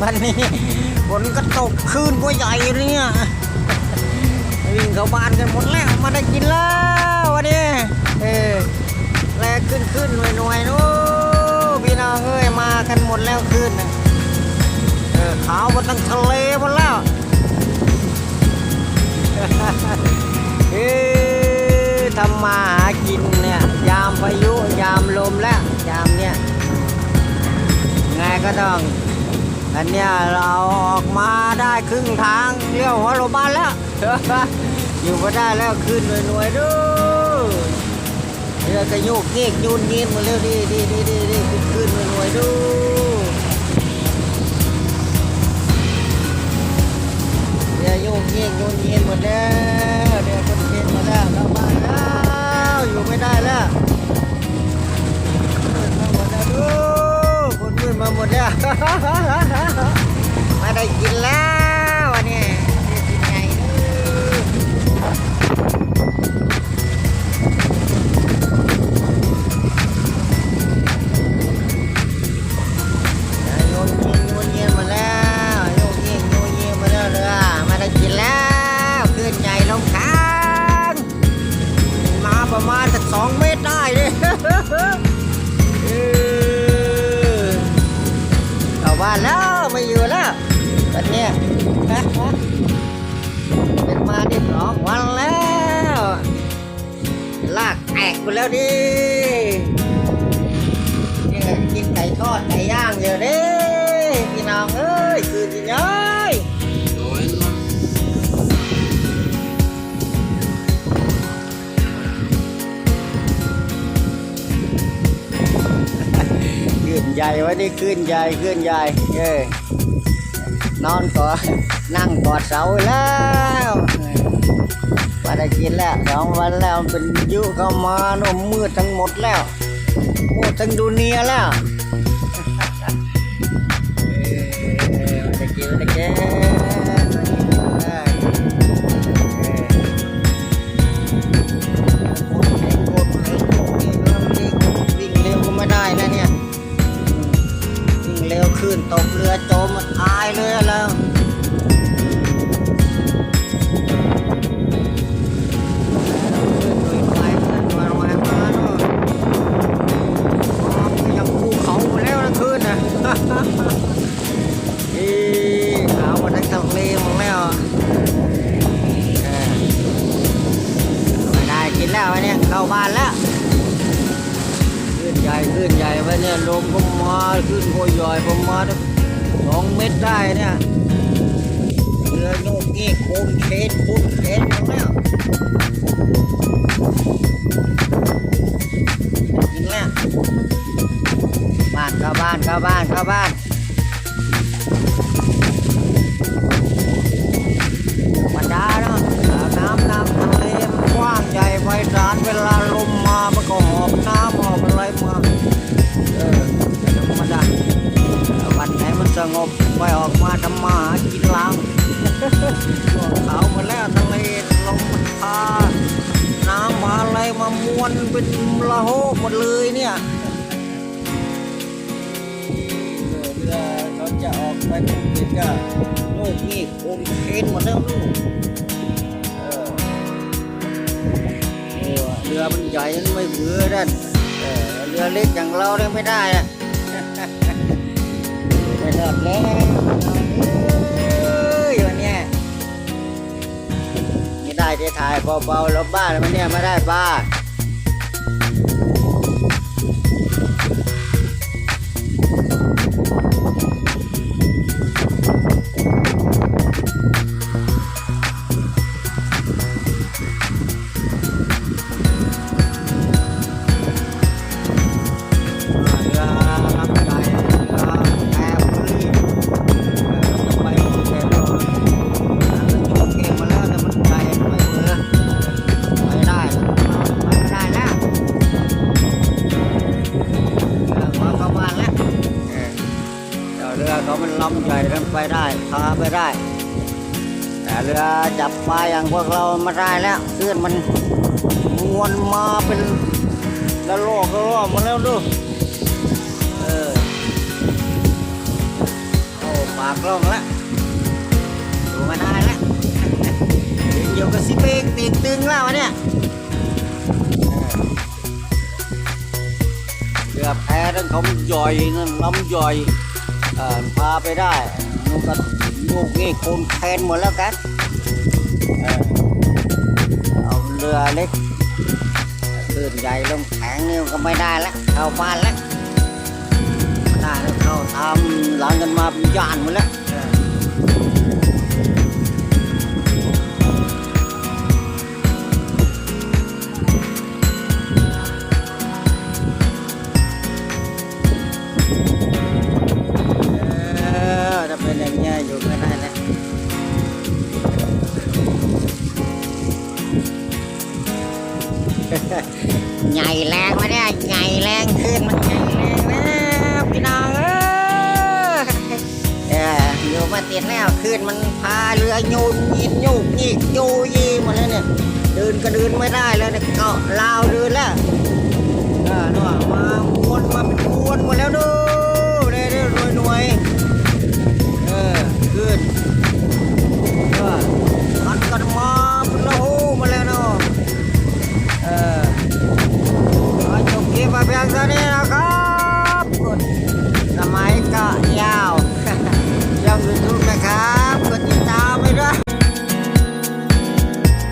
วันนี้ฝนก็ตกคลื่นก็ใหญ่เลยเนี่ยวิ่งเข้าบ้านกันหมดแล้วมาได้กินแล้ววันนี้เออแลขึ้นขึ้นหน่วยหน่วยๆนู้พี่น้องเอ้ยมากันหมดแล้วขึ้นเออขาวมาตั้งทะเลหมดแล้วเอ้ยทำมาหากินเนี่ยยามพายุยามลมแล้วยามเนี่ยไงก็ต้อง อันเนี้ยเราออกมาได้ครึ่งทางเลี้ยวหัวโรงพยาบาลแล้ว อยู่มาได้แล้วขึ้นหน่วยๆดูเรือกระโยกเยกยูนยินมาเร็วดีดีดีดีดีขึ้นขึ้นหน่วยๆดูเรือโยกเยกยูนยินหมดแล้วเรือคนเข็นมาแล้วเข้าบ้านแล้ว กินแล้ว วันเนี้ยเป็นมาได้สองวันแล้ว ลากแตกไปแล้วดินี่กินไก่ทอดไก่ย่างเดี๋ยวดิพี่น้องเอ้ยคือจริงเอ้ยขึ้นใหญ่วันนี้ขึ้นใหญ่ขึ้นใหญ่เอ้ย นอนกอดนั่งกอดเสาแล้วว่าได้กินแล้วสองวันแล้วเป็นยุเข้ามาโนมมืดทั้งหมดแล้วมืดทั้งดูเนียแล้วเอ้ย เข้าบ้านแล้วขึ้นใหญ่ขึ้นใหญ่ไปเนี่ยลมก็มาขึ้นก็ใหญ่ประมาสองเมตรได้เนี่ยเรือโยกนี่โคนเคนโคนเคนหมดแล้วกินแล้วบ้านเข้าบ้านเข้าบ้านเข้าบ้าน ใหญ่ไพศาลเวลาลมมามันก็หอบน้ำหอบอะไรมาเออธรรมดาวันไหนมันสงบไปออกมาทำมาหากินล้างเขาหมาแล้วทะเลลมมันพาน้ำมาอะไรมามวนเป็นละโหหมดเลยเนี่ยเรือเขาจะออกไปตรงนี้ก็ลูกนี่โคนเคนหมดแล้วลูก รือมันใหญ่มันไม่เลือนั่นเรือเล็กอย่างเราเนี่ยไม่ได้อะไม่รอดแล้วเอ้ยวันนี้ไม่ได้จะถ่ายเบาๆแล้วบ้านมันเนี่ยไม่ได้บ้า รือเขามันลำใหญ่กันไปได้พาไปได้ แต่เรือจับปลาอย่างพวกเราม่ได้แล้วคลื่นมันมวนมาเป็นละโลกละโลกมาแล้วดูเออโอ้ปากล่องละอยู่มาได้ละเดี๋ยวก็สิเบงตีนตึงแล้ววะเนี่ยเรือแพทั้งเขาย่อยนั่นล้ำย่อย พาไปได้นู่นก็ลูกนี่โคนแคนหมดแล้วกันเออเอาเรือเล็กคลื่นใหญ่ลงแข็งนี่ก็ไม่ได้แล้วเข้าบ้านแล้วได้แล้วเข้าทำหลังกันมาเป็นย่านหมดแล้ว อถ้าเนอย่างเงี้ยอยู่ไม่ได้แล้วใหญ่แรงมาเนี่ยใหญ่แรงขึ้นมันใหญ่แรงแล้วพี่น้องเออเอออยู่มาติดแล้วขึ้นมันพาเรือโยนยินโยกยิกโยยีหมาแล้วเนี่ยเดินก็เดินไม่ได้แล้วเนี่ยเกาะลาวเดินแล้วเออนู่นมาวมา